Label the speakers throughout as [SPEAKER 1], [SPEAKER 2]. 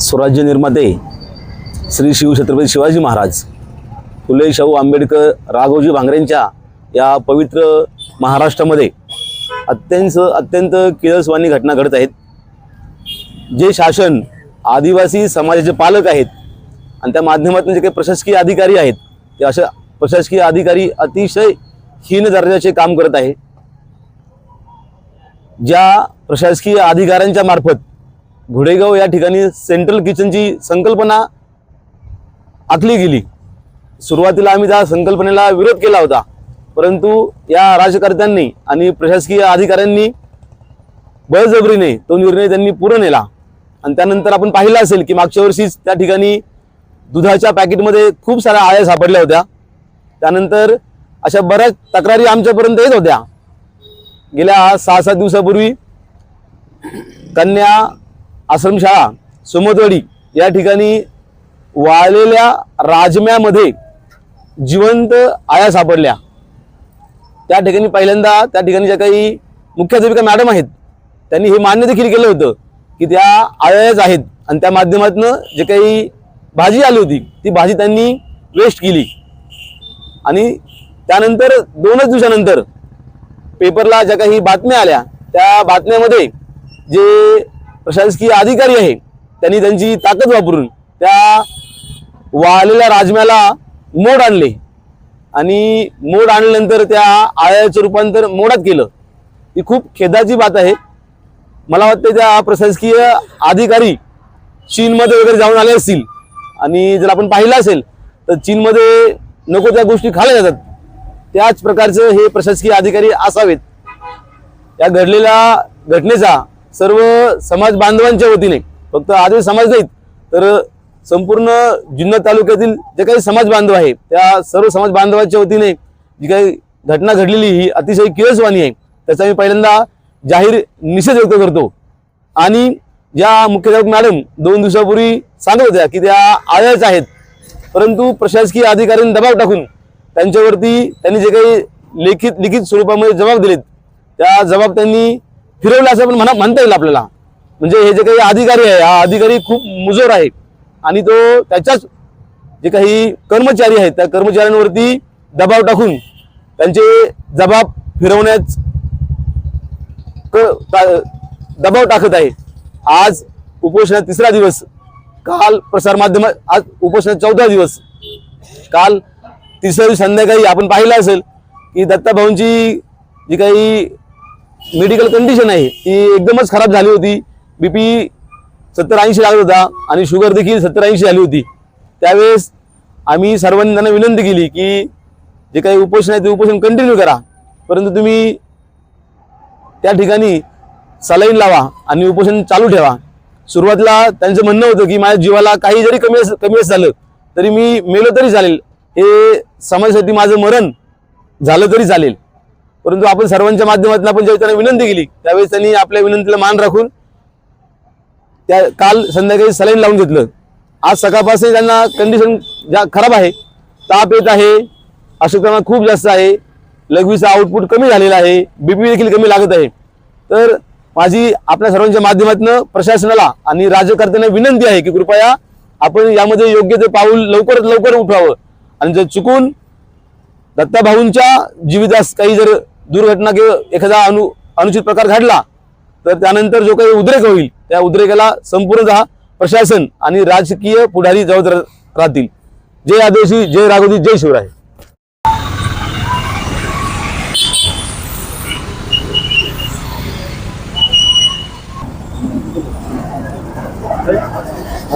[SPEAKER 1] स्वराज्य निर्माते श्री शिव छत्रपती शिवाजी महाराज फुले शाहू आंबेडकर राघोजी भांगरेंच्या या पवित्र महाराष्ट्रामध्ये अत्यंत अत्यंत किळसवाणी घटना घडत आहेत. जे शासन आदिवासी समाजाचे पालक आहेत आणि त्या माध्यमातून जे काही प्रशासकीय अधिकारी आहेत ते अशा प्रशासकीय अधिकारी अतिशय हीन दर्जाचे काम करत आहे. ज्या प्रशासकीय अधिकाऱ्यांच्या मार्फत घोडेगाव या ठिकाणी सेंट्रल किचनची संकल्पना आखली गेली. सुरुवातीला आम्ही त्या संकल्पनेला विरोध केला होता. परंतु या राजकर्त्यांनी आणि प्रशासकीय अधिकाऱ्यांनी बळजबरीने तो निर्णय त्यांनी पूर्ण नेला. आणि त्यानंतर आपण पाहिलं असेल की मागच्या वर्षीच त्या ठिकाणी दुधाच्या पॅकेटमध्ये खूप साऱ्या आळ्या सापडल्या होत्या. त्यानंतर अशा बऱ्याच तक्रारी आमच्यापर्यंत येत होत्या. गेल्या सहा सात दिवसापूर्वी कन्या आश्रमशाळा सुमतवाडी या ठिकाणी वाळलेल्या राजम्यामध्ये जिवंत आया सापडल्या. त्या ठिकाणी पहिल्यांदा त्या ठिकाणी ज्या काही मुख्याध्यापिका मॅडम आहेत त्यांनी हे मान्य देखील केलं होतं की त्या आयाच आहेत आणि त्या माध्यमातून जे काही भाजी आली होती ती भाजी त्यांनी वेस्ट केली. आणि त्यानंतर दोनच दिवसानंतर पेपरला ज्या काही बातम्या आल्या त्या बातम्यामध्ये जे प्रशासकीय अधिकारी आहे. त्यांनी त्यांची ताकद वापरून त्या वाळलेल्या राजम्याला मोड आणले. आणि मोड आणल्यानंतर त्या आळ्याचं रूपांतर मोडात केलं. ही खूप खेदाची बात आहे. मला वाटते त्या प्रशासकीय अधिकारी चीनमध्ये वगैरे जाऊन आले असतील. आणि जर आपण पाहिलं असेल तर चीनमध्ये नको त्या गोष्टी खाल्या जातात. त्याच प्रकारचं हे प्रशासकीय अधिकारी असावेत. या घडलेल्या घटनेचा सर्व समाज बांधवांच्या वतीने फक्त आदिवासी समाज नाहीत तर संपूर्ण जुन्नर तालुक्यातील जे काही समाज बांधव आहे त्या सर्व समाज बांधवांच्या वतीने जी काही घटना घडलेली ही अतिशय किळसवाणी आहे त्याचा मी पहिल्यांदा जाहीर निषेध व्यक्त करतो. आणि ज्या मुख्याध्यापक मॅडम दोन दिवसापूर्वी सांगत होत्या की त्या आळ्याच आहेत परंतु प्रशासकीय अधिकाऱ्यांनी दबाव टाकून त्यांच्यावरती त्यांनी जे काही लेखित लिखित स्वरूपामध्ये जबाब दिलेत त्या जबाब त्यांनी फिरवलं असं पण म्हणा म्हणता येईल आपल्याला. म्हणजे हे जे काही अधिकारी आहे हा अधिकारी खूप मुजोर आहे. आणि तो त्याच्याच जे काही कर्मचारी आहेत त्या कर्मचाऱ्यांवरती दबाव टाकून त्यांचे जबाब फिरवण्याच क- दबाव टाकत आहे. आज उपोषणात तिसरा दिवस. काल प्रसारमाध्यम आज उपोषणात चौथा दिवस. काल तिसऱ्या संध्याकाळी आपण पाहिलं असेल की दत्ताभाऊंची जी काही मेडिकल कंडिशन आहे. ती एकदमच खराब झाली होती. बीपी सत्तर ऐंशी लागत होता आणि शुगर देखील सत्तर ऐंशी झाली होती. त्यावेळेस आम्ही सर्वांनी त्यांना विनंती केली की जे काही उपोषण आहे ते उपोषण कंटिन्यू करा. परंतु तुम्ही त्या ठिकाणी सलाईन लावा आणि उपोषण चालू ठेवा. सुरुवातीला त्यांचं म्हणणं होतं की माझ्या जीवाला काही जरी कमी कमी असं झालं तरी मी मेलो तरी चालेल. हे समाजासाठी माझं मरण झालं तरी चालेल. परंतु आपण सर्वांच्या माध्यमातून आपण ज्यावेळी त्यांना विनंती केली त्यावेळेस त्यांनी आपल्या विनंतीला मान राखून त्या काल संध्याकाळी सलाईन लावून घेतलं. आज सकाळपासून त्यांना कंडिशन ज्या खराब आहे ताप येत आहे अशक्तपणा खूप जास्त आहे लघवीचा आउटपुट कमी झालेला आहे बीपी देखील कमी लागत आहे. तर माझी आपल्या सर्वांच्या माध्यमातून प्रशासनाला आणि राज्यकर्त्यांना विनंती आहे की कृपया आपण यामध्ये योग्य ते पाऊल लवकरात लवकर उठवावं. आणि जर चुकून दत्ताभाऊंच्या जीवितास काही जर दुर्घटना किंवा एखादा अनु अनुचित प्रकार घडला तर त्यानंतर जो काही उद्रेक होईल त्या उद्रेकाला संपूर्णतः प्रशासन आणि राजकीय पुढारी जबाबदार राहतील. जय आदिवासी जय राघोजी जय शिवराय.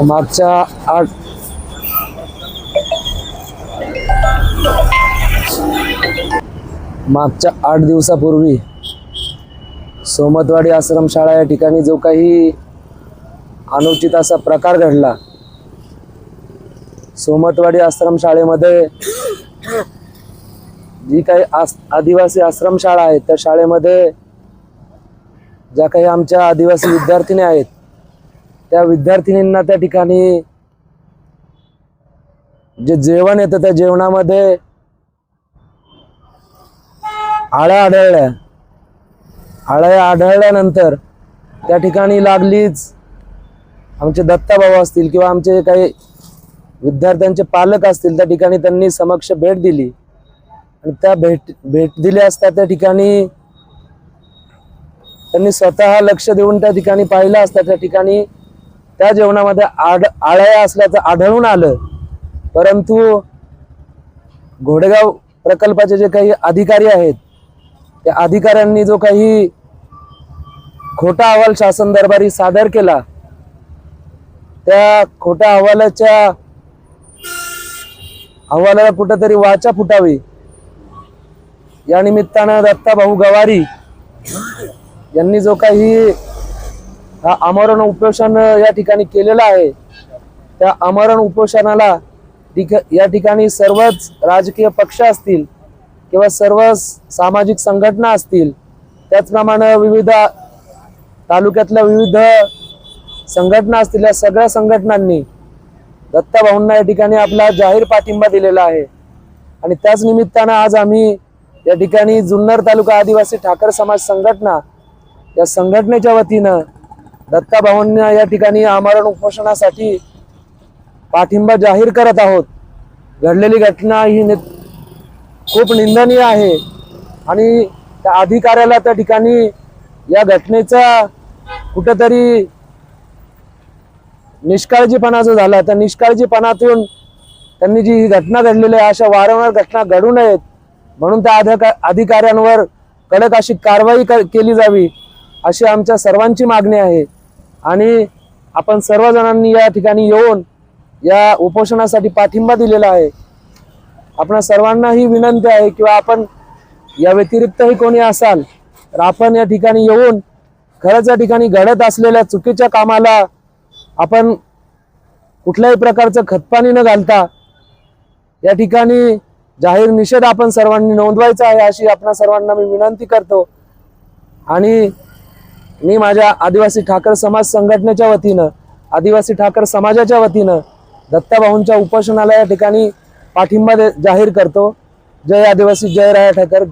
[SPEAKER 2] मागच्या आठ मागच्या आठ दिवसापूर्वी सोमतवाडी आश्रमशाळा या ठिकाणी जो काही अनुचित असा प्रकार घडला सोमतवाडी आश्रमशाळेमध्ये जी काही आस आदिवासी आश्रमशाळा आहे त्या शाळेमध्ये ज्या काही आमच्या आदिवासी विद्यार्थिनी आहेत त्या विद्यार्थिनींना त्या ठिकाणी जे जेवण येतं त्या जेवणामध्ये आळ्या आढळल्या. आळ्या आढळल्यानंतर त्या ठिकाणी लागलीच आमचे दत्ताबाबा असतील किंवा आमचे काही विद्यार्थ्यांचे पालक असतील त्या ठिकाणी त्यांनी समक्ष भेट दिली. आणि त्या भेट भेट दिल्या असता त्या ठिकाणी त्यांनी स्वतः लक्ष देऊन त्या ठिकाणी पाहिलं असता त्या ठिकाणी त्या जेवणामध्ये आड आळ्या असल्याचं आढळून आलं. परंतु घोडेगाव प्रकल्पाचे जे काही अधिकारी आहेत त्या अधिकाऱ्यांनी जो काही खोटा अहवाल शासन दरबारी सादर केला त्या खोट्या अहवालाच्या अहवालाला कुठंतरी वाचा फुटावी. या निमित्तानं दत्ता भाऊ गवारी यांनी जो काही हा आमरण उपोषण या ठिकाणी केलेलं आहे त्या आमरण उपोषणाला या ठिकाणी सर्वच राजकीय पक्ष असतील किंवा सर्व सामाजिक संघटना असतील त्याचप्रमाणे विविध तालुक्यातल्या विविध संघटना असतील या सगळ्या संघटनांनी दत्ताभाऊंना या ठिकाणी आपला जाहीर पाठिंबा दिलेला आहे. आणि त्याच निमित्तानं आज आम्ही या ठिकाणी जुन्नर तालुका आदिवासी ठाकर समाज संघटना या संघटनेच्या वतीनं दत्ताभाऊंना या ठिकाणी आमरण उपोषणासाठी पाठिंबा जाहीर करत आहोत. घडलेली घटना ही खूप निंदनीय आहे. आणि त्या अधिकाऱ्याला त्या ठिकाणी या घटनेचा कुठंतरी निष्काळजीपणा जो झाला. त्या निष्काळजीपणातून त्यांनी जी ही घटना घडलेली आहे अशा वारंवार घटना घडू नयेत म्हणून त्या अधिकाऱ्यांवर कडक अशी कारवाई केली जावी अशी आमच्या सर्वांची मागणी आहे. आणि आपण सर्वजणांनी या ठिकाणी येऊन या उपोषणासाठी पाठिंबा दिलेला आहे. आपण सर्वांना ही विनंती आहे किंवा आपण या व्यतिरिक्तही कोणी असाल तर आपण या ठिकाणी येऊन खरंच या ठिकाणी घडत असलेल्या चुकीच्या कामाला आपण कुठल्याही प्रकारचं खतपाणी न घालता या ठिकाणी जाहीर निषेध आपण सर्वांनी नोंदवायचा आहे अशी आपण सर्वांना मी विनंती करतो. आणि मी माझ्या आदिवासी ठाकर समाज संघटनेच्या वतीनं आदिवासी ठाकर समाजाच्या वतीनं दत्ताभाऊंच्या उपोषणाला या ठिकाणी पाठिंबा जाहीर करतो. जय आदिवासी जय राया ठाकर